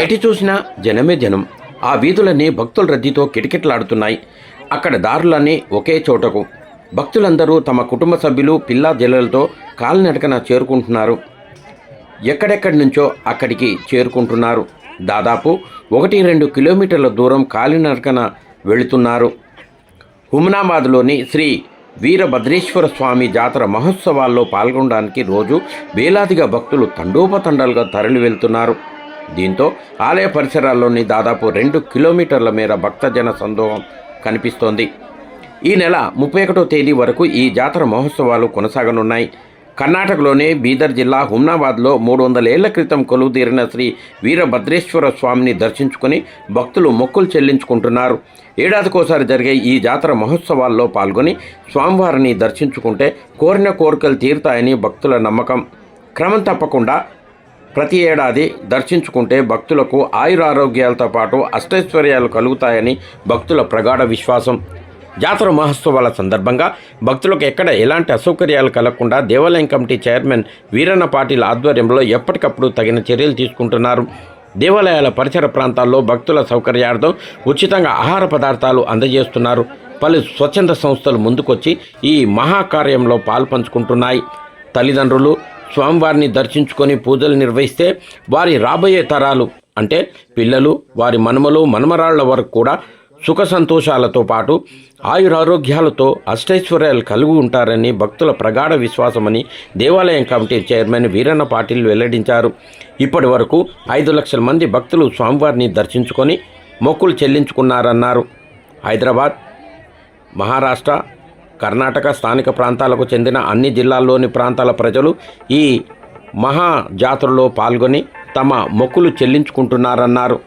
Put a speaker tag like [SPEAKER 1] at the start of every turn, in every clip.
[SPEAKER 1] ఎటు చూసినా జనమే జనం. ఆ వీధులన్నీ భక్తుల రద్దీతో కిటకిటలాడుతున్నాయి. అక్కడ దారులన్నీ ఒకే చోటకు. భక్తులందరూ తమ కుటుంబ సభ్యులు పిల్లా జల్లలతో కాలినడకన చేరుకుంటున్నారు. ఎక్కడెక్కడి నుంచో అక్కడికి చేరుకుంటున్నారు. దాదాపు ఒకటి రెండు కిలోమీటర్ల దూరం కాలినడకన వెళుతున్నారు. హుమనాబాద్లోని శ్రీ వీరభద్రేశ్వర స్వామి జాతర మహోత్సవాల్లో పాల్గొనడానికి రోజు వేలాదిగా భక్తులు తండోపతండాలుగా తరలి వెళ్తున్నారు దీంతో ఆలయ పరిసరాల్లోని దాదాపు రెండు కిలోమీటర్ల మేర భక్తజన సందోహం కనిపిస్తోంది. ఈ నెల ముప్పై ఒకటో తేదీ వరకు ఈ జాతర మహోత్సవాలు కొనసాగనున్నాయి. కర్ణాటకలోని బీదర్ జిల్లా హుమ్నాబాద్లో మూడు వందల ఏళ్ళ క్రితం కొలువుదీరిన శ్రీ వీరభద్రేశ్వర స్వామిని దర్శించుకుని భక్తులు మొక్కులు చెల్లించుకుంటున్నారు. ఏడాదికోసారి జరిగే ఈ జాతర మహోత్సవాల్లో పాల్గొని స్వామివారిని దర్శించుకుంటే కోరిన కోరికలు తీరుతాయని భక్తుల నమ్మకం. క్రమం తప్పకుండా ప్రతి ఏడాది దర్శించుకుంటే భక్తులకు ఆయురారోగ్యాలతో పాటు అష్టైశ్వర్యాలు కలుగుతాయని భక్తుల ప్రగాఢ విశ్వాసం. జాతర మహోత్సవాల సందర్భంగా భక్తులకు ఎక్కడ ఎలాంటి అసౌకర్యాలు కలగకుండా దేవాలయం కమిటీ చైర్మన్ వీరన్న పాటిల్ ఆధ్వర్యంలో ఎప్పటికప్పుడు తగిన చర్యలు తీసుకుంటున్నారు. దేవాలయాల పరిసర ప్రాంతాల్లో భక్తుల సౌకర్యార్థం ఉచితంగా ఆహార పదార్థాలు అందజేస్తున్నారు. పలు స్వచ్ఛంద సంస్థలు ముందుకొచ్చి ఈ మహాకార్యంలో పాల్పంచుకుంటున్నాయి. తల్లిదండ్రులు స్వామివారిని దర్శించుకొని పూజలు నిర్వహిస్తే వారి రాబోయే తరాలు అంటే పిల్లలు వారి మనుమలు మనమరాళ్ళ వరకు కూడా సుఖ సంతోషాలతో పాటు ఆయురారోగ్యాలతో అష్టైశ్వర్యాలు కలిగి ఉంటారని భక్తుల ప్రగాఢ విశ్వాసమని దేవాలయం కమిటీ చైర్మన్ వీరన్న పాటిల్ వెల్లడించారు. ఇప్పటి వరకు ఐదు లక్షల మంది భక్తులు స్వామివారిని దర్శించుకొని మొక్కులు చెల్లించుకున్నారన్నారు. హైదరాబాద్ మహారాష్ట్ర కర్ణాటక స్థానిక ప్రాంతాలకు చెందిన అన్ని జిల్లాల్లోని ప్రాంతాల ప్రజలు ఈ మహా జాతరలో పాల్గొని తమ మొక్కులు చెల్లించుకుంటున్నారన్నారు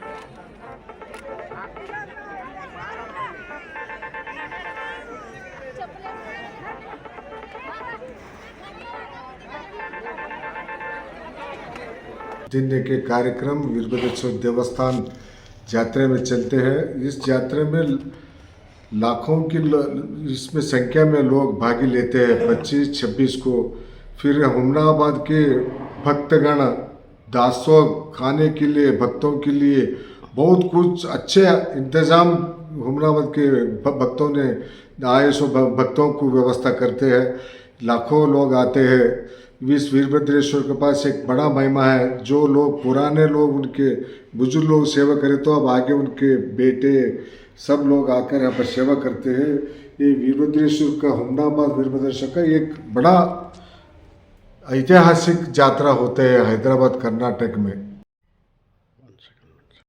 [SPEAKER 2] दिन के कार्यक्रम वीरभद्रेश्वर देवस्थान यात्रा में चलते हैं इस यात्रा में लाखों की इसमें संख्या में लोग भागी लेते हैं, पच्चीस, छब्बीस को। फिर हमनाबाद के भक्तगण दासों खाने के लिए, भक्तों के लिए बहुत कुछ अच्छे इंतज़ाम हमनाबाद के भक्तों ने आए सो भक्तों को व्यवस्था करते हैं। लाखों लोग आते हैं। इस वीरभद्रेश्वर के पास एक बड़ा महिमा है। जो लोग, पुराने लोग, उनके बुज़ुर्ग लोग सेवा करें तो अब आगे उनके बेटे सब लोग आकर यहाँ पर सेवा करते हैं। ये वीरभद्रेश्वर का हुमनाबाद वीरभद्रेश्वर का एक बड़ा ऐतिहासिक यात्रा होते हैं हैदराबाद, कर्नाटक में।